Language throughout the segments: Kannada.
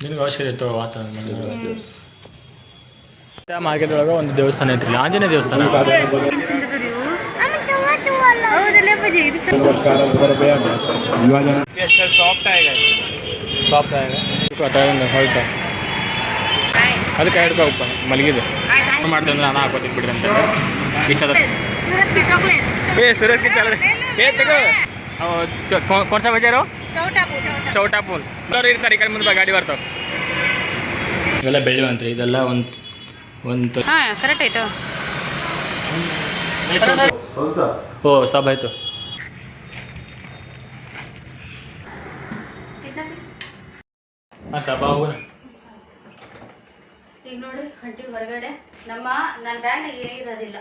ನಿನಗೆ ಅವಶ್ಯಕತೆ ಇತ್ತು ವಾತಾವರಣ ಮಾರ್ಕೆಟ್ ಒಳಗೆ ಒಂದು ದೇವಸ್ಥಾನ ಐತ್ರಿ ಆಂಜನೇಯ ದೇವಸ್ಥಾನ? ಸಾಫ್ಟ್ ಸಾಫ್ಟ್ ಅದಕ್ಕೆ ಹಿಡ್ಕೋ ಉಪ್ಪ ಮಲಗಿದೆ. ಮಾಡ್ತೇವೆ ಅಂದ್ರೆ ನಾನು ಹಾಕೋತೀನಿ ಬಿಡ್ರಿ ಅಂತ ಇಷ್ಟ ಏ ಸೂರತ್ ಏ ತಗೋ. ಕೊಡ್ಸಾ ಬಜಾರು ಚೌಟ ಪೋಲ್. ಎಲ್ಲರೂ ಇರ್ತಾರೆ ಈ ಕಡೆ ಮುಂದೆ ಗಾಡಿ ಬರ್ತಾವೆ. ಇವೆಲ್ಲ ಬೆಳಿವಂತ್ರಿ ಇದೆಲ್ಲ ಒಂದು ಒಂದು ಹಾಂ ಕರೆಕ್ಟ್ ಆಯ್ತು. ಓ ಸಬ್ ಆಯ್ತು. ಹಾಂ ಬಾ ಹೋಗೋಣ. ಈಗ ನೋಡಿ ಹಟ್ಟಿ ಹೊರಗಡೆ. ನಮ್ಮ ನನ್ನ ಬ್ಯಾಗ್ ಏನೇ ಇರೋದಿಲ್ಲ.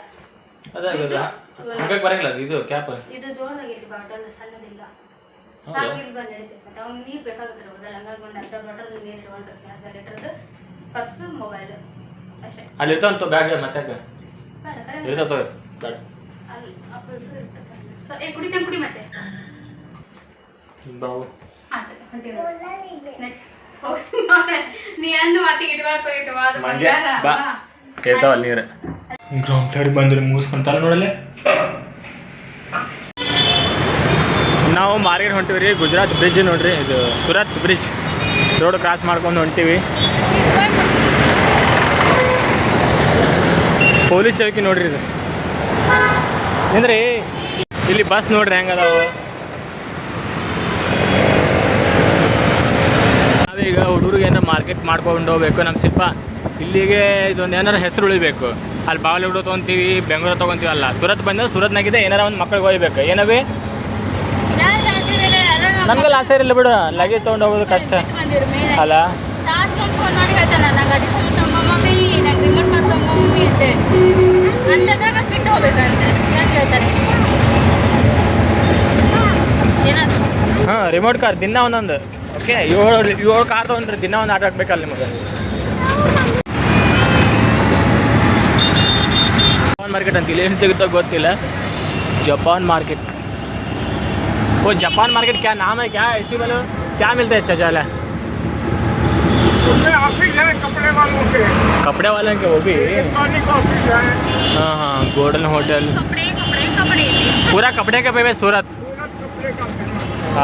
ಅದೇ ಬರಂಗಿಲ್ಲ ಇದು ಕ್ಯಾಪ್ ಇದು ದೊಡ್ಡದಾಗೈತಿ ಬಾಟಲ್ ಸಣ್ಣದಿಲ್ಲ. ಸಾಕು ಇಲ್ಲಿ ಬಂದು ಅವ್ನು ನೀರು ಬೇಕಾಗುತ್ತೆ ಹೌದಲ್ಲ ಹಂಗಾಗಿ ಒಂದು ಅರ್ಧ ಬಾಟಲ್ ನೀರು ಇಟ್ಕೊಂಡಿರ್ತೀನಿ ಅರ್ಧ ಲೀಟ್ರದ್ದು ಪರ್ಸು ಮೊಬೈಲ್ ಅಷ್ಟೇ. ಅಲ್ಲಿ ಇರ್ತಾವಂತ ಬ್ಯಾಗ್ ಮತ್ತೆ ಬೇಡ ಕರೆ ಇರ್ತಾವ ತಗೋ ಬೇಡ ಅಲ್ಲಿ ಅಪ್ಪ ಸೊ ಏ ಕುಡಿತೇನೆ ಕುಡಿ ಮತ್ತೆ. ಬಾವು. ಆಯ್ತು ನೀ ಅಂದು ಮಾತಿಗೆ ಇಟ್ಕೊಳಕ್ ಹೋಗಿತ್ತು ಅದು ಬಂಗಾರ. ಬಾ. ಹಾ. ಅಲ್ಲಿ ನೀರು ಗ್ರೌಂಡ್ ಫ್ಲೋರ್ ಬಂದ್ರೆ ಮುಗಿಸ್ಕೊಂತಾರ ನೋಡಲ್ಲಿ? ನಾವು ಮಾರ್ಕೆಟ್ ಹೊಂಟಿವಿ ರೀ, ಗುಜರಾತ್ ಬ್ರಿಡ್ಜ್ ನೋಡ್ರಿ, ಇದು ಸುರತ್ ಬ್ರಿಡ್ಜ್ ರೋಡ್ ಕ್ರಾಸ್ ಮಾಡ್ಕೊಂಡು ಹೊಂಟಿವಿ. ಪೊಲೀಸ್ ಚೌಕಿ ನೋಡ್ರಿ ಇದು. ಅಂದ್ರೆ ಇಲ್ಲಿ ಬಸ್ ನೋಡ್ರಿ ಹೆಂಗದಾವ ನಾವೀಗ ಹುಡುಗರಿಗೆ ಏನಾರ ಮಾರ್ಕೆಟ್ ಮಾಡ್ಕೊಂಡು ಹೋಗ್ಬೇಕು ನಮ್ಮ ಶಿಲ್ಪ. ಇಲ್ಲಿಗೆ ಇದೊಂದು ಏನಾರ ಹೆಸರು ಉಳಿಬೇಕು. ಅಲ್ಲಿ ಬಾಲಿವುಡ್ ತೊಗೊಂತೀವಿ, ಬೆಂಗಳೂರು ತೊಗೊಂತೀವಿ ಅಲ್ಲ. ಸುರತ್ ಬಂದ್ರೆ ಸುರತ್ನಾಗಿದೆ ಏನಾರ ಒಂದು ಮಕ್ಳಿಗೆ ಹೋಗ್ಬೇಕು ಏನವೇ ಯಾರು ಜಾಸ್ತಿ ಬೇರೆ ಅಲ್ಲ ನಾವು ನಮ್ಗೆಲ್ಲ ಆಸೆ ಇರಲಿಲ್ಲ ಬಿಡು ಲಗೇಜ್ ತೊಗೊಂಡು ಹೋಗೋದು ಕಷ್ಟ. ಅಲ್ಲ? ಹಾಂ ರಿಮೋಟ್ ಕಾರ್ ದಿನ ಒಂದೊಂದು. ಓಕೆ ಏಳು ಏಳು ಕಾರ್ ತೊಗೊಂಡ್ರಿ ದಿನ ಒಂದು ಆಟ ಆಡ್ಬೇಕಲ್ಲ ನಿಮಗೆ. ಜಪಾನ್ ಮಾರ್ಕೆಟ್ ಅಂತ ಇಲ್ಲಿ ಏನು ಸಿಗುತ್ತೋ ಗೊತ್ತಿಲ್ಲ. ಜಪಾನ್ ಮಾರ್ಕೆಟ್ वो जापान मार्केट क्या नाम है क्या है इसी वाले क्या मिलता है चचा वाला? कपड़े वालों के। कपड़े वालों के वो भी? हाँ। हाँ गोल्डन होटल। पूरा कपड़े का पे सूरत?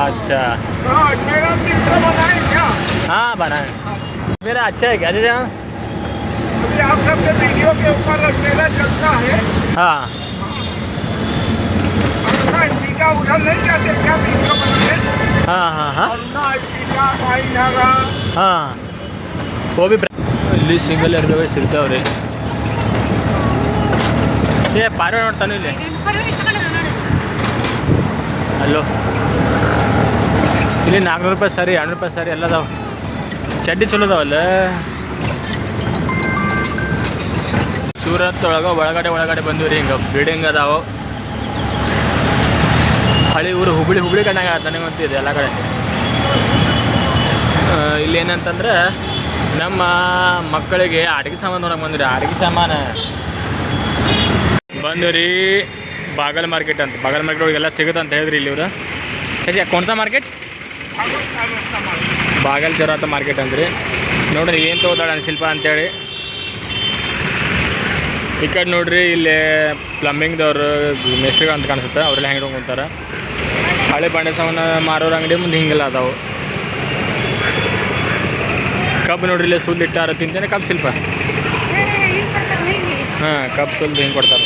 अच्छा। हाँ, हाँ बनाए मेरा अच्छा है क्या चाचा? आप सबके वीडियो के ऊपर मेरा चलता है। हाँ। अपना सीधा उधर नहीं जाते क्या वीडियो बनाने हाँ हाँ हाँ अपना सीधा भाई नारा ಹಾಂ ಗೋಬಿ ಇಲ್ಲಿ ಸಿಂಗಲ್ ಎರಡು ಸಿಗ್ತಾವ್ರಿ ಏ ಪಾರೆ ನೋಡ್ತಾನೆ ಇಲ್ಲಿ ಅಲ್ಲೋ ಇಲ್ಲಿ ನಾಲ್ಕುನೂರು ರೂಪಾಯಿ ಸರಿ ಎರಡ್ನೂರು ರೂಪಾಯಿ ಸರಿ ಎಲ್ಲ ಅದಾವ ಚಡ್ಡಿ ಚಲೋ ಅದಾವಲ್ಲ ಸೂರತ್ ಒಳಗೆ ಒಳಗಡೆ ಒಳಗಡೆ ಬಂದಿವಿ ರೀ ಹಿಂಗೆ ಬಿಲ್ಡಿಂಗ್ ಅದಾವ ಹಳಿ ಊರು ಹುಬ್ಳಿ ಹುಬ್ಳಿ ಕಣ್ಣಾಗ ನನಗೆ ಗೊತ್ತಿದೆ ಎಲ್ಲ ಕಡೆ. ಆ, ಇಲ್ಲಿ ಏನಂತಂದ್ರೆ ನಮ್ಮ ಮಕ್ಕಳಿಗೆ ಅಡಿಗೆ ಸಾಮಾನು ನೋಡಕ್ಕೆ ಬಂದ್ರಿ ಅಡುಗೆ ಸಾಮಾನು. ಬಂದ್ರಿ ಬಾಗಲ್ ಮಾರ್ಕೆಟ್ ಅಂತ ಬಾಗಲ್ ಮಾರ್ಕೆಟ್ ಒಳಗೆಲ್ಲ ಸಿಗುತ್ತೆ ಅಂತ ಹೇಳಿದ್ರಿ ಇಲ್ಲಿ ಇವರು. ಸರಿ ಕೋನ್ಸ ಮಾರ್ಕೆಟ್? ಬಾಗಲ್ ಜರಾತ ಮಾರ್ಕೆಟ್ ಅಂದ್ರಿ. ನೋಡ್ರಿ ಏನು ತೊಗೋತಾಳೆ ಶಿಲ್ಪ ಅಂತೇಳಿ. ಈ ಕಡೆ ನೋಡ್ರಿ ಇಲ್ಲಿ ಪ್ಲಂಬಿಂಗ್ದವ್ರು ಮೇಸ್ತ್ರಿಗಳು ಅಂತ ಕಾಣಿಸುತ್ತೆ ಅವರೆಲ್ಲ ಹೆಂಗೆ ಕುಂತಾರೆ ಹಳೆ ಬಾಣಸವನ್ನ ಮಾರೋರು ಅಂಗಡಿ ಮುಂದೆ ಹಿಂಗೆಲ್ಲ ಅದಾವು. ಕಬ್ಬು ನೋಡ್ರಿ ಇಲ್ಲೇ ಸುಲ್ ಇಟ್ಟಾರ ತಿಂತೇನೆ ಕಬ್ಬು ಸಿಲ್ಪ ಹಾಂ ಕಬ್ಬು ಸುಲ್ದು ಹಿಂಗೆ ಕೊಡ್ತಾರೆ?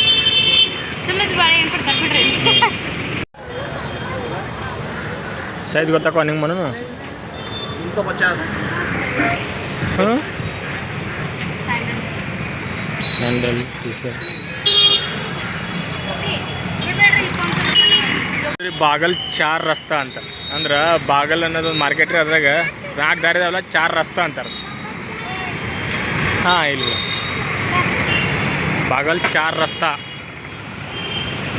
ಸೈಜ್ ಗೊತ್ತಾಕೋ ನಿಂಗೆ ಮನೂ ಹಾಂ? ಬಾಗಲ್ ಚಾರ್ ರಸ್ತಾ ಅಂತ. ಅಂದ್ರೆ ಬಾಗಲ್ ಅನ್ನೋದೊಂದು ಮಾರ್ಕೆಟ್ ರೀ ಅದ್ರಾಗ. ನಾಲ್ಕು ದಾರಿ ಅದಾವಲ್ಲ ಚಾರ್ ರಸ್ತಾ ಅಂತಾರೆ. ಹಾಂ, ಇಲ್ಲಿ ಬಾಗಲ್ ಚಾರ್ ರಸ್ತಾ.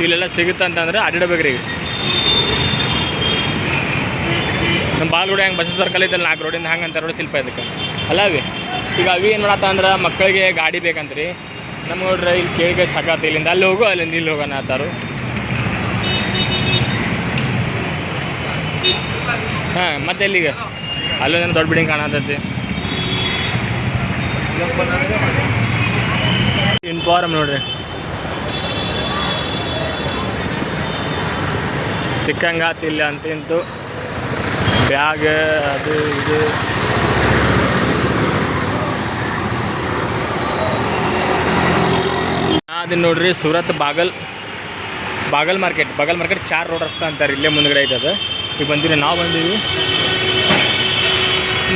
ಇಲ್ಲೆಲ್ಲ ಸಿಗುತ್ತೆ ಅಂತಂದ್ರೆ ಅಡ್ಡಿಡ್ಬೇಕು ರೀ ನಮ್ಮ ಬಾಲ್ಗುಡಿ ಹೆಂಗೆ ಬಸ್ ಸರ್ಕಲ್ ಐತಲ್ಲ ನಾಲ್ಕು ರೋಡಿಂದ ಹಂಗೆ ಅಂತ ರೋಡ್ ಶಿಲ್ಪ ಇದಕ್ಕೆ. ಅಲ್ಲ ಅವಿ? ಈಗ ಅವಿ ಏನು ಮಾಡತ್ತ ಅಂದ್ರೆ ಮಕ್ಕಳಿಗೆ ಗಾಡಿ ಬೇಕಂತ್ರಿ. ನಮ್ಗೆ ನೋಡ್ರಿ ಇಲ್ಲಿ ಕೇಳಿಗೆ ಸಾಕಾತ ಇಲ್ಲಿಂದ. ಅಲ್ಲಿ ಹೋಗು ಅಲ್ಲಿಂದ ಇಲ್ಲಿ ಹೋಗೋಣ ಆತಾರು ಹಾಂ, ಮತ್ತೆ ಎಲ್ಲಿಗೆ? ಅಲ್ಲೊಂದೇನು ದೊಡ್ಡ ಬಿಲ್ಡಿಂಗ್ ಕಾಣತೈತಿ ಇನ್ಫಾರ್ಮ್ ನೋಡ್ರಿ. ಸಿಕ್ಕಂಗಾತಿಲ್ಲ ಅಂತ ಇಂತು ಬ್ಯಾಗ್, ಅದು ಇದು. ಅದನ್ನ ನೋಡ್ರಿ ಸೂರತ್ ಬಾಗಲ್. ಬಾಗಲ್ ಮಾರ್ಕೆಟ್ ಬಾಗಲ್ ಮಾರ್ಕೆಟ್ ಚಾರ್ ರೋಡ್ ರಸ್ತೆ ಅಂತಾರೆ, ಇಲ್ಲೇ ಮುಂದ್ಗಡೆ ಅದು ಈಗ ಬಂದಿರಿ ನಾವು ಬಂದೀವಿ.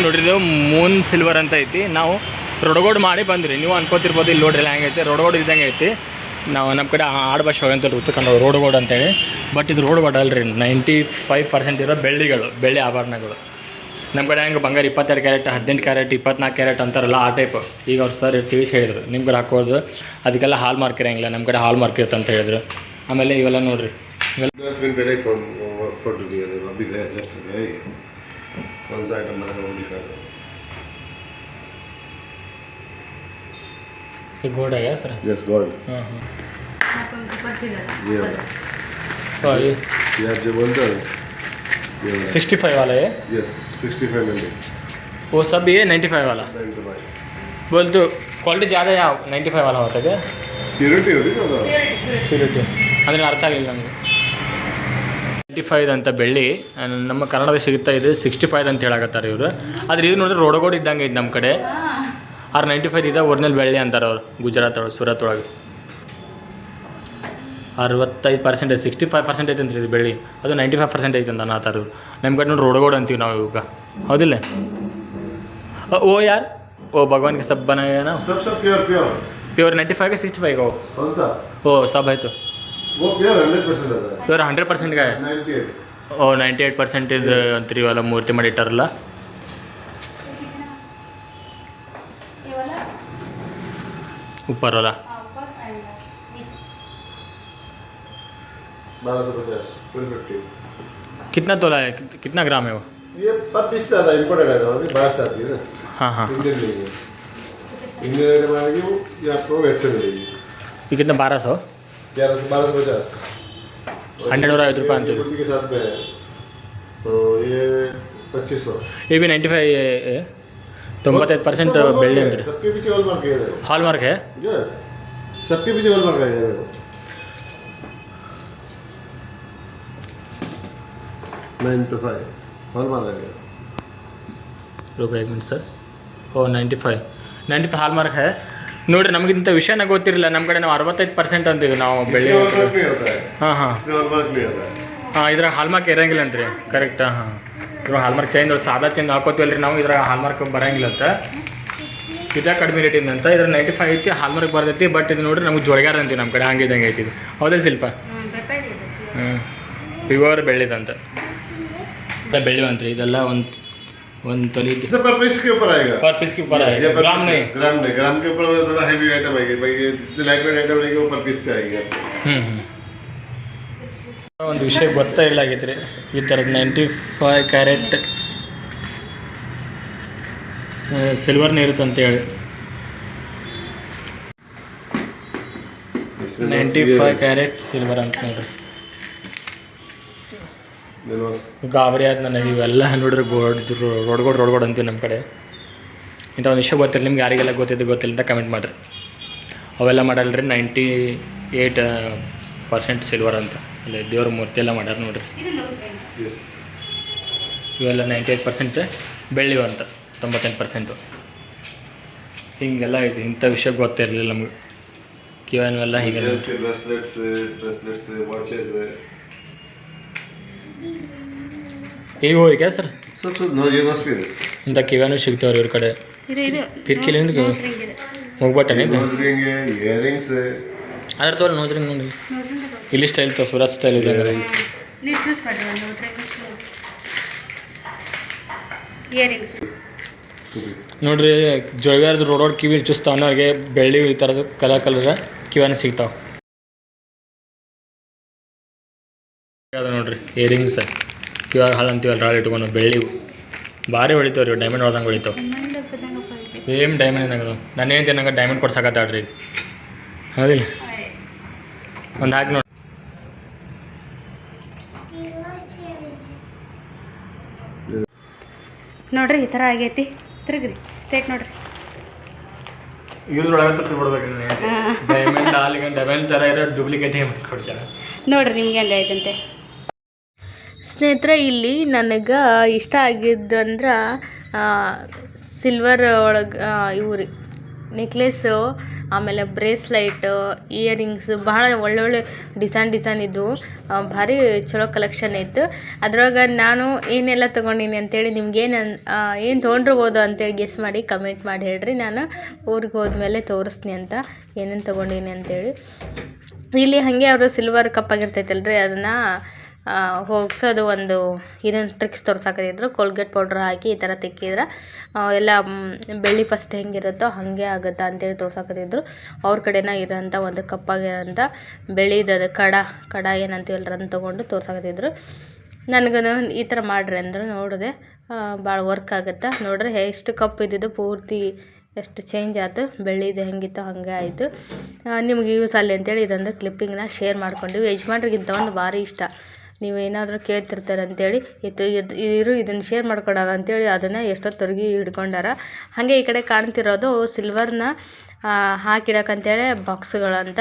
ನೋಡ್ರಿ ಮೂನ್ ಸಿಲ್ವರ್ ಅಂತ ಐತಿ. ನಾವು ರೋಡ್ಗೋಡ್ ಮಾಡಿ ಬಂದ್ರಿ ನೀವು ಅನ್ಕೋತಿರ್ಬೋದು ಇಲ್ಲಿ ನೋಡ್ರಿ ಹೆಂಗೆ ಐತಿ ರೋಡ್ಗೋಡ್ ಇದ್ದಂಗೆ ಐತಿ. ನಾವು ನಮ್ಮ ಕಡೆ ಆಡು ಭಾಷೆ ಅಂತ ರೋಡ್ ರೋಡ್ಗೋಡ್ ಅಂತೇಳಿ. ಬಟ್ ಇದು ರೋಡ್ಗೋಡ್ ಅಲ್ರಿ. ನೈಂಟಿ ಫೈವ್ ಪರ್ಸೆಂಟ್ ಇರೋ ಬೆಳ್ಳಿಗಳು, ಬೆಳ್ಳಿ ಆಭರಣಗಳು. ನಮ್ಮ ಕಡೆ ಹೆಂಗೆ ಬಂಗಾರ ಇಪ್ಪತ್ತೆರಡು ಕ್ಯಾರೆಟ್, ಹದಿನೆಂಟು ಕ್ಯಾರೆಟ್, ಇಪ್ಪತ್ನಾಲ್ಕು ಕ್ಯಾರೆಟ್ ಅಂತಾರಲ್ಲ ಆ ಟೈಪ್ ಈಗ ಅವ್ರು ಸರ್ ತಿಳಿಸಿ ಹೇಳಿದ್ರು. ನಿಮ್ಮ ಕಡೆ ಹಾಕೋದು. ಅದಕ್ಕೆಲ್ಲ ಹಾಲ್ ಮಾರ್ಕ್ ಇರೋಂಗಿಲ್ಲ. ನಮ್ಮ ಕಡೆ ಹಾಲ್ ಮಾರ್ಕ್ ಇರುತ್ತೆ ಅಂತ ಹೇಳಿದ್ರು. ಆಮೇಲೆ ಇವೆಲ್ಲ ನೋಡಿರಿ. That's been very fun uh, for together. अभी गया जस्ट गए कौन सा आइटम बना वो दिखा दो ಗೋಲ್ಡ್ ಆಗ್ಯಾ ಸರ್ यस गॉड ಹಾಂ ಹಾಂ ಮತ್ತೊಂದು ಬರ್ಸಿಲ್ಲ ये ये आप जो बोलते हो ये सिक्सटी फाइव वाला है यस सिक्सटी फाइव मिनट वो सब ये नाइन्टी फाइव वाला बोल तो क्वालिटी ज़्यादा है नाइन्टी फाइव वाला होता है क्या ಪ್ಯೂರಿಟಿ ಹೋಗಿ ಅದು ಪ್ಯೂರಿಟಿ ಅಂದರೆ ಅರ್ಥ ಆಗಲಿಲ್ಲ ನಮಗೆ ಸಿಕ್ಸ್ಟಿ ಫೈವ್ ಅಂತ ಬೆಳ್ಳಿ ನಮ್ಮ ಕನ್ನಡದಲ್ಲಿ ಸಿಗುತ್ತಾ ಇದು ಸಿಕ್ಸ್ಟಿ ಫೈವ್ ಅಂತ ಹೇಳಕತ್ತಾರೆ ಇವರು. ಆದ್ರೆ ಇದು ನೋಡಿದ್ರೆ ರೋಡಗೋಡ್ ಇದ್ದಂಗೆ ಐತೆ ನಮ್ಮ ಕಡೆ. ಆರ್ ನೈಂಟಿ ಫೈವ್ ಇದೆ ಒರಿಜಿನಲ್ ಬೆಳ್ಳಿ ಅಂತಾರೆ ಅವ್ರು ಗುಜರಾತ್ ಒಳಗೆ ಸೂರತ್ ಒಳಗೆ. ಅರವತ್ತೈದು ಪರ್ಸೆಂಟ್ ಸಿಕ್ಸ್ಟಿ ಫೈವ್ ಪರ್ಸೆಂಟ್ ಅಂತ ಇದು ಬೆಳ್ಳಿ. ಅದು ನೈಂಟಿ ಫೈವ್ ಪರ್ಸೆಂಟ್ ಐತೆ ಅಂತ ಆ ನಮ್ಮ ಕಡೆ ನೋಡಿ ರೋಡಗೋಡ್ ಅಂತೀವಿ ನಾವು ಇವಾಗ. ಹೌದಿಲ್ಲ? ಓ ಯಾರ್? ಓ ಭಗವಾನ್ಗೆ ಸಬ್ಬನ ಪ್ಯೂರ್ ನೈಂಟಿ ಫೈವ್ಗೆ ಸಿಕ್ಸ್ಟಿ ಫೈವ್ಗೆ ಓ ಸಬ್ ಆಯಿತು. वो प्योर हंड्रेड परसेंट है प्योर हंड्रेड परसेंट का है? ओ नाइन्टी एट पर्सेंट अंतरी वाला? मूर्ति मूर्तीमध्ये ठरला ऊपर वाला कितना तोला है? कितना ग्राम है वो? ये पर पीस था है इम्पोर्टेड तो, है अभी बाहर से आती है ना। हाँ हाँ। इंडियन नहीं इंडियन आइटम आएगी वो ये आपको वेट से मिलेगी। ये कितना बारह सौ? ग्यारह सौ बारह सौ पचास हंड्रेड और ಐವತ್ತು ರೂಪಾಯಿ ಅಂತೀವಿ के साथ में है तो ये पच्चीस सौ ये भी ನೈಂಟಿ ಫೈವ್ ತೊಂಬತ್ತೈದು ಪರ್ಸೆಂಟ್ ಬೆಳ್ಳಿ ಅಂತೀರಿ सबके पीछे हॉल मार्क है देखो ಹಾಲ್ ಮಾರ್ಕ್ है यस सबके पीछे हॉल मार्क है देखो nine two five hallmark है ರೂಪಾಯಿ एक ಮಿನಿಟ್ ಸರ್ ಓ ninety five ninety five hallmark है ನೋಡ್ರಿ ನಮಗಿಂತ ವಿಷಯನ ಗೊತ್ತಿರಲಿಲ್ಲ. ನಮ್ಮ ಕಡೆ ನಾವು ಅರವತ್ತೈದು ಪರ್ಸೆಂಟ್ ಅಂತೀವಿ ನಾವು ಬೆಳೆ ಹಾಂ ಹಾಂ. ಹಾಂ ಇದ್ರಾಗ ಹಾಲ್ಮಾರ್ಕ್ ಇರಂಗಿಲ್ಲ ರೀ ಕರೆಕ್ಟಾ ಹಾಂ ಇದ್ರ ಹಾಲ್ಮಾರ್ಕ್ ಚೇಂಜ್ ಸಾದಾ ಚೇಂಜ್ ಹಾಕೋತೀವಲ್ರಿ ನಾವು. ಇದ್ರಾಗ ಹಾಲ್ಮಾರ್ಕ್ ಬರಂಗಿಲ್ಲ ಅಂತ. ಇದ ಕಡಿಮೆ ರೇಟಿಂದ ಅಂತ. ಇದ್ರ ನೈಂಟಿ ಫೈವ್ ಐತಿ ಹಾಲ್ಮಾರ್ಕ್ ಬರ್ತೈತಿ. ಬಟ್ ಇದು ನೋಡ್ರಿ ನಮ್ಗೆ ಜೋಳಗಾರ ಅಂತೀವಿ. ನಮ್ಮ ಕಡೆ ಹಂಗಿದಂಗೆ ಐತಿ ಇದು. ಹೌದಾ ಶಿಲ್ಪ? ಹ್ಞೂ ಪ್ಯೂರ್ ಬೆಳ್ಳಿದಂತ ಬೆಳ್ಳಿವಂತ್ರಿ ಇದೆಲ್ಲ ಒಂದು ಒಂದು ತೊಲಿ इसे पर पीस के ऊपर आएगा पर पीस के ऊपर Yes, ये आएगा per ग्राम piece- नहीं ग्राम नहीं ग्राम के ऊपर थोड़ा हैवी आइटम आएगी भाई ये जितने लाइट वेट आइटम रहेगी वो पर पीस पे आएगी आपको ಹ್ಞೂ ಹ್ಞೂ ಒಂದು ವಿಷಯ ಗೊತ್ತಾ ಇಲ್ಲ ಆಗೈತೆ ರೀ ಈ ಥರದ್ದು ನೈಂಟಿ ಫೈವ್ ಕ್ಯಾರೆಟ್ ಸಿಲ್ವರ್ನೇ ಇರುತ್ತೆ ಅಂತೇಳಿ इसमें ನೈಂಟಿ ಫೈವ್ ಕ್ಯಾರೆಟ್ ಸಿಲ್ವರ್ ಅಂತ ನೋಡ್ರಿ ಗಾಬರಿ ಆಯ್ತು ನನಗೆ ಇವೆಲ್ಲ ನೋಡ್ರಿ ಗೋಡ್ ರೋಡ್ಗೋಡ್ ರೋಡ್ಗೋಡ್ ಅಂತೀವಿ ನಮ್ಮ ಕಡೆ. ಇಂಥ ಒಂದು ವಿಷಯ ಗೊತ್ತಿಲ್ಲ ನಿಮ್ಗೆ ಯಾರಿಗೆಲ್ಲ ಗೊತ್ತಿದ್ದು ಗೊತ್ತಿಲ್ಲ ಅಂತ ಕಮೆಂಟ್ ಮಾಡಿರಿ. ಅವೆಲ್ಲ ಮಾಡಲ್ರಿ ನೈಂಟಿ ಏಯ್ಟ್ ಪರ್ಸೆಂಟ್ ಸಿಲ್ವರ್ ಅಂತ. ಅಲ್ಲಿ ದೇವ್ರ ಮೂರ್ತಿ ಎಲ್ಲ ಮಾಡ್ಯಾರ ನೋಡ್ರಿ. ಇವೆಲ್ಲ ನೈಂಟಿ ಏಯ್ಟ್ ಪರ್ಸೆಂಟ್ ಬೆಳ್ಳಿವು ಅಂತ ತೊಂಬತ್ತೆಂಟು ಪರ್ಸೆಂಟು ಹಿಂಗೆಲ್ಲ ಇದು ಇಂಥ ವಿಷಯ ಗೊತ್ತಿರಲಿಲ್ಲ ನಮ್ಗೆ. ಕಿವೆಲ್ಲ ಹೀಗೆ ಬ್ರೆಸ್ಲೆಟ್ಸ್ ಬ್ರೆಸ್ಲೆಟ್ಸ್ ವಾಚಸ್ ಇವು ಈಗ ಸರ್? ಸ್ವಲ್ಪ ಇಂಥ ಕಿವ್ಯಾನು ಸಿಗ್ತಾವ್ರಿ ಇವ್ರ ಕಡೆ. ಕಿರ್ಕಿಲಿಂದ ಮುಗ್ಬಟ್ಟನೆ ಇಯರಿಂಗ್ಸ್ ಅದ್ರ ತೋಲ್ ನೋದ್ರಿ ನೋಡ್ರಿ ಇಲ್ಲಿ ಸ್ಟೈಲ್ ತೋ ಸುರತ್ ಸ್ಟೈಲ್ ಇದೆ ನೋಡ್ರಿ ಜೋಗ್ಯಾರ್ದು ರೋಡ್ ರೋಡ್ ಕಿವಿ ಚುಸ್ತಾವನ ಅವ್ರಿಗೆ ಬೆಳ್ಳಿ ಈ ಥರದ ಕಲಾ ಕಲರ್ ಕಿವ್ಯಾನು ಸಿಗ್ತಾವೆ. ಅದು ನೋಡ್ರಿ? ಇಯರಿಂಗ್ಸ್ ಇವಾಗ ಹಾಳು ಅಂತೀವಲ್ಲ ರಾಳು ಇಟ್ಕೊಂಡು ಬೆಳ್ಳಿ ಭಾರಿ ಹೊಡಿತಾವ್ರಿ ರೀ ಡೈಮಂಡ್ ಹೊಡೆದಂಗೆ ಹೊಡಿತಾವ ಸೇಮ್ ಡೈಮಂಡ್ ಇದ್ದಂಗೆ ಅದಾವ. ನಾನು ಏನು ನಂಗೆ ಡೈಮಂಡ್ ಕೊಡ್ಸಕತ್ತಾಳ್ರಿ. ಹೌದಿಲ್ಲ? ಒಂದು ಹಾಕಿ ನೋಡಿ. ನೋಡ್ರಿ ಈ ಥರ ಆಗೈತಿ. ತಿರುಗ್ರಿ ಸ್ಟೇಟ್ ನೋಡ್ರಿ. ಇದ್ರೊಳಗೆ ಬಿಡ್ಬೇಕು ಡೈಮಂಡ್ ಹಾಲಿಗೆ ಡೈಮಂಡ್ ಥರ ಇರೋ ಡೂಪ್ಲಿಕೇಟ್ ಕೊಡ್ಸ್ಯಾರ ನೋಡ್ರಿ ನಿಮ್ಗೆ ಹೆಂಗೈತಂತೆ ಸ್ನೇಹಿತರೆ, ಇಲ್ಲಿ ನನಗೆ ಇಷ್ಟ ಆಗಿದ್ದು ಅಂದ್ರೆ ಸಿಲ್ವರ್ ಒಳಗೆ ಇವು ರೀ ನೆಕ್ಲೆಸ್ಸು ಆಮೇಲೆ ಬ್ರೇಸ್ಲೈಟ್ ಇಯರಿಂಗ್ಸ್ ಭಾಳ ಒಳ್ಳೊಳ್ಳೆ ಡಿಸೈನ್ ಡಿಸೈನ್ ಇದ್ದವು ಭಾರಿ ಚಲೋ ಕಲೆಕ್ಷನ್ ಇತ್ತು. ಅದ್ರೊಳಗೆ ನಾನು ಏನೆಲ್ಲ ತೊಗೊಂಡಿನಿ ಅಂತೇಳಿ ನಿಮ್ಗೇನು ಏನು ಏನು ತೊಗೊಂಡಿರ್ಬೋದು ಅಂತೇಳಿ ಗೆಸ್ ಮಾಡಿ ಕಮೆಂಟ್ ಮಾಡಿ ಹೇಳ್ರಿ. ನಾನು ಊರಿಗೆ ಹೋದ್ಮೇಲೆ ತೋರಿಸ್ತೀನಿ ಅಂತ ಏನೇನು ತೊಗೊಂಡೀನಿ ಅಂತೇಳಿ. ಇಲ್ಲಿ ಹಾಗೆ ಅವರು ಸಿಲ್ವರ್ ಕಪ್ ಆಗಿರ್ತೈತಲ್ರಿ, ಅದನ್ನು ಹೋಗ್ಸೋದು ಒಂದು ಏನೇನು ಟ್ರಿಕ್ಸ್ ತೋರ್ಸಾಕತ್ತಿದ್ರು ಕೋಲ್ಗೇಟ್ ಪೌಡ್ರ್ ಹಾಕಿ ಈ ಥರ ತಿಕ್ಕಿದ್ರೆ ಎಲ್ಲ ಬೆಳ್ಳಿ ಫಸ್ಟ್ ಹೆಂಗಿರುತ್ತೋ ಹಾಗೆ ಆಗುತ್ತೆ ಅಂತೇಳಿ ತೋರ್ಸಾಕತ್ತಿದ್ರು ಅವ್ರ ಕಡೆನ ಇರೋಂಥ ಒಂದು ಕಪ್ಪಾಗಿರೋಂಥ ಬೆಳ್ಳಿದದು ಕಡ ಕಡ ಏನಂತ ಅದನ್ನು ತೊಗೊಂಡು ತೋರ್ಸಾಕತ್ತಿದ್ರು ನನಗೂ ಈ ಥರ ಮಾಡ್ರಿ ಅಂದರು ನೋಡಿದೆ. ಭಾಳ ವರ್ಕ್ ಆಗುತ್ತೆ ನೋಡ್ರಿ. ಎಷ್ಟು ಕಪ್ ಇದ್ದಿದ್ದು ಪೂರ್ತಿ ಎಷ್ಟು ಚೇಂಜ್ ಆಯ್ತು ಬೆಳ್ಳಿದು ಹೆಂಗಿತ್ತು ಹಾಗೆ ಆಯಿತು. ನಿಮ್ಗೆ ಯೂಸ್ ಅಲ್ಲಿ ಅಂತೇಳಿ ಇದೊಂದು ಕ್ಲಿಪ್ಪಿಂಗ್ನ ಶೇರ್ ಮಾಡ್ಕೊಂಡಿವಿ. ಯಜಮಾನ್ರಿಗಿಂತ ಒಂದು ಭಾರಿ ಇಷ್ಟ. ನೀವು ಏನಾದರೂ ಕೇಳ್ತಿರ್ತಾರೆ ಅಂತೇಳಿ ಇದು, ಇದು- ಇರು, ಇದನ್ನು ಶೇರ್ ಮಾಡ್ಕೊಡೋಣ ಅಂತೇಳಿ ಅದನ್ನು ಎಷ್ಟೊತ್ತವರೆಗೆ ಹಿಡ್ಕೊಂಡಾರ. ಹಾಗೆ ಈ ಕಡೆ ಕಾಣ್ತಿರೋದು ಸಿಲ್ವರ್ನ ಹಾಕಿಡಕ್ಕಂತೇಳಿ ಬಾಕ್ಸ್ಗಳಂತ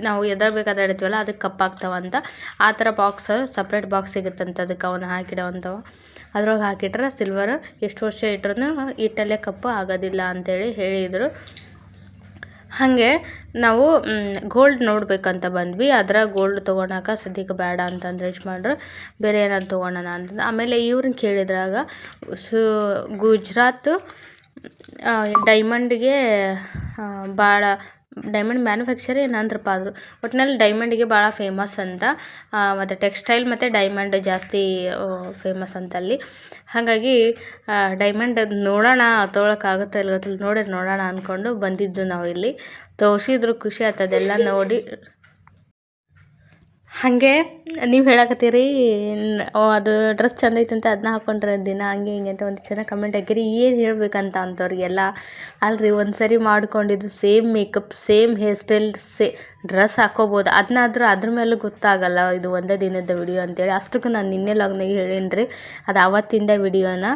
ನಾವು ಎದ್ರ ಬೇಕಾದ್ರೆ ಇಡ್ತೀವಲ್ಲ ಅದಕ್ಕೆ ಕಪ್ಪಾಗ್ತಾವಂತ ಆ ಥರ ಬಾಕ್ಸ್ ಸಪ್ರೇಟ್ ಬಾಕ್ಸ್ ಸಿಗುತ್ತಂತ ಅದಕ್ಕೆ ಅವನ್ನ ಹಾಕಿಡೋವಂಥವು. ಅದ್ರೊಳಗೆ ಹಾಕಿಟ್ರೆ ಸಿಲ್ವರ್ ಎಷ್ಟು ವರ್ಷ ಇಟ್ರೂ ಇಟ್ಟಲ್ಲೇ ಕಪ್ಪು ಆಗೋದಿಲ್ಲ ಅಂತೇಳಿ ಹೇಳಿದರು. ಹಾಗೆ ನಾವು ಗೋಲ್ಡ್ ನೋಡಬೇಕಂತ ಬಂದ್ವಿ. ಅದರ ಗೋಲ್ಡ್ ತೊಗೊಳಕ ಸದ್ಯಕ್ಕೆ ಬೇಡ ಅಂತಂದ್ರೆ ಮಾಡ್ರು. ಬೇರೆ ಏನಾದ್ರು ತೊಗೊಳೋಣ ಅಂತಂದು ಆಮೇಲೆ ಇವ್ರನ್ನ ಕೇಳಿದ್ರಾಗ, ಸು, ಗುಜರಾತ್ ಡೈಮಂಡ್ಗೆ ಭಾಳ ಡೈಮಂಡ್ ಮ್ಯಾನುಫ್ಯಾಕ್ಚರ್ ಏನಂದ್ರಪ್ಪ ಆದರು. ಒಟ್ಟಿನಲ್ಲಿ ಡೈಮಂಡಿಗೆ ಭಾಳ ಫೇಮಸ್ ಅಂತ. ಮತ್ತು ಟೆಕ್ಸ್ಟೈಲ್ ಮತ್ತು ಡೈಮಂಡ್ ಜಾಸ್ತಿ ಫೇಮಸ್ ಅಂತ ಅಲ್ಲಿ ಹಾಗಾಗಿ ಡೈಮಂಡ್ ನೋಡೋಣ ತೊಗೊಳಕ್ಕಾಗುತ್ತೋ ಇಲ್ವೋ ಗೊತ್ತಿಲ್ಲ ನೋಡಿ ನೋಡೋಣ ಅಂದ್ಕೊಂಡು ಬಂದಿದ್ದು ನಾವು ಇಲ್ಲಿ ತೋರಿಸಿದ್ರು ಖುಷಿ ಆಗ್ತದೆಲ್ಲ ನೋಡಿ. ಹಾಗೆ ನೀವು ಹೇಳಕತ್ತೀರಿ ಅದು ಡ್ರೆಸ್ ಚಂದ ಐತಂತ ಅದನ್ನ ಹಾಕೊಂಡ್ರೆ ದಿನ ಹಂಗೆ ಹಿಂಗೆ ಅಂತ ಒಂದು ಚೆನ್ನಾಗಿ ಕಮೆಂಟ್ ಹಾಕಿರಿ. ಏನು ಹೇಳ್ಬೇಕಂತ ಅಂಥವ್ರಿಗೆಲ್ಲ ಅಲ್ರಿ ಒಂದು ಸರಿ ಮಾಡಿಕೊಂಡಿದ್ದು same makeup same hair style ಸೇ ಡ್ರೆಸ್ ಹಾಕೋಬೋದು. ಅದನ್ನಾದ್ರೂ ಅದ್ರ ಮೇಲೂ ಗೊತ್ತಾಗಲ್ಲ ಇದು ಒಂದೇ ದಿನದ ವಿಡಿಯೋ ಅಂತೇಳಿ. ಅಷ್ಟಕ್ಕೆ ನಾನು ನಿನ್ನೆ ಲಾಗ್ನಾಗೆ ಹೇಳೀನಿ ರೀ ಅದು ಆವತ್ತಿಂದ ವಿಡಿಯೋನ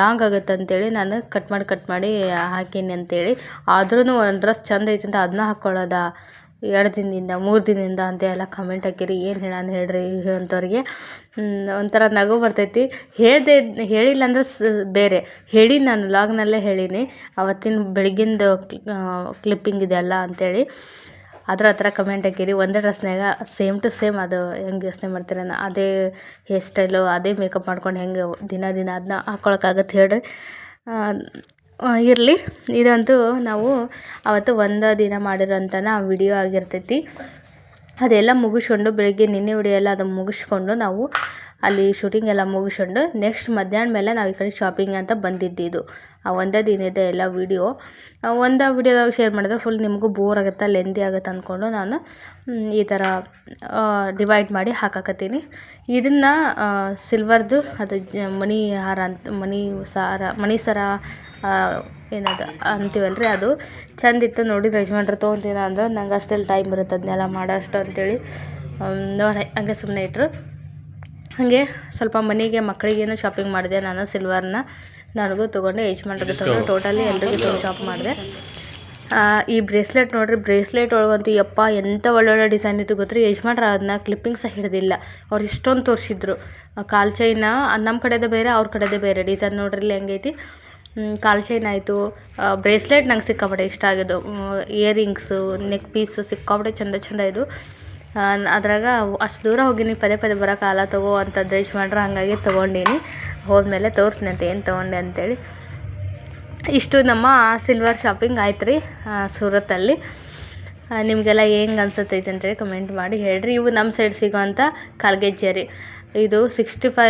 ಲಾಂಗ್ ಆಗುತ್ತೆ ಅಂತೇಳಿ ನಾನು ಕಟ್ ಮಾಡಿ ಕಟ್ ಮಾಡಿ ಹಾಕೀನಿ ಅಂತೇಳಿ. ಆದ್ರೂ ಒಂದು ಡ್ರೆಸ್ ಚಂದ ಐತಂತ ಅದನ್ನ ಹಾಕ್ಕೊಳ್ಳೋದ ಎರಡು ದಿನದಿಂದ, ಮೂರು ದಿನದಿಂದ ಅಂತ ಎಲ್ಲ ಕಮೆಂಟ್ ಹಾಕಿರಿ, ಏನು ಹೇಳಾನ ಹೇಳ್ರಿ ಅಂಥವ್ರಿಗೆ. ಒಂಥರ ನಗು ಬರ್ತೈತಿ. ಹೇಳಿದೆ, ಹೇಳಿಲ್ಲ ಅಂದ್ರೆ ಸ್, ಬೇರೆ. ಹೇಳಿ ನಾನು ಲಾಗ್ನಲ್ಲೇ ಹೇಳೀನಿ. ಅವತ್ತಿನ ಬೆಳಗಿಂದು ಕ್ಲಿಪ್ಪಿಂಗ್ ಇದೆಲ್ಲ ಅಂತೇಳಿ. ಅದ್ರ ಹತ್ರ ಕಮೆಂಟ್ ಹಾಕಿರಿ. ಒಂದೇ ಡ್ರೆಸ್ನಾಗ ಸೇಮ್ ಟು ಸೇಮ್ ಅದು ಹೆಂಗೆ ಯೋಚನೆ ಮಾಡ್ತೀರೇನೋ ಅದೇ ಹೇರ್ ಸ್ಟೈಲು ಅದೇ ಮೇಕಪ್ ಮಾಡ್ಕೊಂಡು ಹೆಂಗೆ ದಿನ ದಿನ ಅದನ್ನ ಹಾಕ್ಕೊಳಕ್ಕಾಗತ್ತೆ ಹೇಳ್ರಿ. ಇರಲಿ. ಇದಂತೂ ನಾವು ಆವತ್ತು ಒಂದು ದಿನ ಮಾಡಿರೋಂಥ ವಿಡಿಯೋ ಆಗಿರ್ತೈತಿ. ಅದೆಲ್ಲ ಮುಗಿಸ್ಕೊಂಡು ಬೆಳಗ್ಗೆ ನಿನ್ನೆ ವಿಡಿಯೋ ಎಲ್ಲ ಅದು ಮುಗಿಸ್ಕೊಂಡು ನಾವು ಅಲ್ಲಿ ಶೂಟಿಂಗ್ ಎಲ್ಲ ಮುಗಿಸ್ಕೊಂಡು ನೆಕ್ಸ್ಟ್ ಮಧ್ಯಾಹ್ನ ಮೇಲೆ ನಾವು ಈ ಕಡೆ ಶಾಪಿಂಗ್ ಅಂತ ಬಂದಿದ್ದಿದ್ದು ಆ ಒಂದೇ ದಿನದ ಎಲ್ಲ ವಿಡಿಯೋ. ಒಂದೇ ವಿಡಿಯೋದಾಗ ಶೇರ್ ಮಾಡಿದ್ರೆ ಫುಲ್ ನಿಮಗೂ ಬೋರ್ ಆಗುತ್ತೆ ಲೆಂದಿ ಆಗುತ್ತೆ ಅಂದ್ಕೊಂಡು ನಾನು ಈ ಥರ ಡಿವೈಡ್ ಮಾಡಿ ಹಾಕಾಕತ್ತೀನಿ. ಇದನ್ನು ಸಿಲ್ವರ್ದು ಅದು ಮಣಿ ಹಾರ ಅಂತ, ಮಣಿ ಸಾರ, ಮಣಿ ಸರ ಏನದು ಅಂತೀವಲ್ರಿ ಅದು? ಚಂದಿತ್ತು ನೋಡಿದ್ರೆ ಯಜಮಾನ್ರು ತೊಗೊಂತೀನಿ ಅಂದ್ರೆ ನಂಗೆ ಅಷ್ಟೆಲ್ಲ ಟೈಮ್ ಇರುತ್ತೆ ಅದನ್ನೆಲ್ಲ ಮಾಡೋಷ್ಟು ಅಂತೇಳಿ. ನೋಡಿ ಹಂಗೆ ಸುಮ್ಮನೆ ಇಟ್ಟರು ಹಾಗೆ ಸ್ವಲ್ಪ ಮನೆಗೆ ಮಕ್ಕಳಿಗೇನು ಶಾಪಿಂಗ್ ಮಾಡಿದೆ ನಾನು ಸಿಲ್ವರ್ನ ನನಗೂ ತೊಗೊಂಡೆ ಯಜಮಾನ್ರಿಗೆ ತೊಗೊಂಡು ಟೋಟಲಿ ಎಲ್ರಿಗೂ ತೊಗೊಂಡು ಶಾಪ್ ಮಾಡಿದೆ. ಈ ಬ್ರೇಸ್ಲೆಟ್ ನೋಡ್ರಿ ಬ್ರೇಸ್ಲೆಟ್ ಒಳಗಂತೂ ಯಪ್ಪ ಎಂಥ ಒಳ್ಳೊಳ್ಳೆ ಡಿಸೈನ್ ಇತ್ತು ಗೊತ್ತ್ರಿ? ಯಜಮಾನ್ರು ಅದನ್ನ ಕ್ಲಿಪ್ಪಿಂಗ್ ಸಹ ಹಿಡ್ದಿಲ್ಲ. ಅವ್ರು ಇಷ್ಟೊಂದು ತೋರಿಸಿದ್ರು. ಕಾಲ್ ಚೈನ ನಮ್ಮ ಕಡೆದೇ ಬೇರೆ ಅವ್ರ ಕಡೆದೇ ಬೇರೆ. ಡಿಸೈನ್ ನೋಡ್ರಿ ಇಲ್ಲಿ ಹೆಂಗೈತಿ? ಕಾಲ್ ಚೈನ್ ಆಯಿತು. ಬ್ರೇಸ್ಲೆಟ್ ನಂಗೆ ಸಿಕ್ಕಾಪಟ್ಟೆ ಇಷ್ಟ ಆಗಿದ್ದು. ಇಯರಿಂಗ್ಸು, ನೆಕ್ ಪೀಸು ಸಿಕ್ಕಾಪಟ್ಟೆ ಚಂದ ಚಂದ ಇದು. ಅದ್ರಾಗ ಅಷ್ಟು ದೂರ ಹೋಗಿನಿ ಪದೇ ಪದೇ ಬರೋಕ್ಕಾಗಲ್ಲ ತಗೋ ಅಂತ ಡ್ರೆಸ್ ಮಾಡ್ರೆ ಹಾಗಾಗಿ ತೊಗೊಂಡೀನಿ. ಹೋದ್ಮೇಲೆ ಅಂತ ಏನು ತೊಗೊಂಡೆ ಅಂತೇಳಿ. ಇಷ್ಟು ನಮ್ಮ ಸಿಲ್ವರ್ ಶಾಪಿಂಗ್ ಆಯ್ತು ರೀ ಸೂರತ್ತಲ್ಲಿ. ನಿಮಗೆಲ್ಲ ಹೆಂಗೆ ಅನ್ಸತ್ತೈತೆ ಅಂತೇಳಿ ಕಮೆಂಟ್ ಮಾಡಿ ಹೇಳ್ರಿ. ಇವು ನಮ್ಮ ಸೈಡ್ ಸಿಗೋವಂಥ ಕಾಲ್ಗೆಜ್ಜೆ ರೀ. ಇದು ಸಿಕ್ಸ್ಟಿ ಫೈ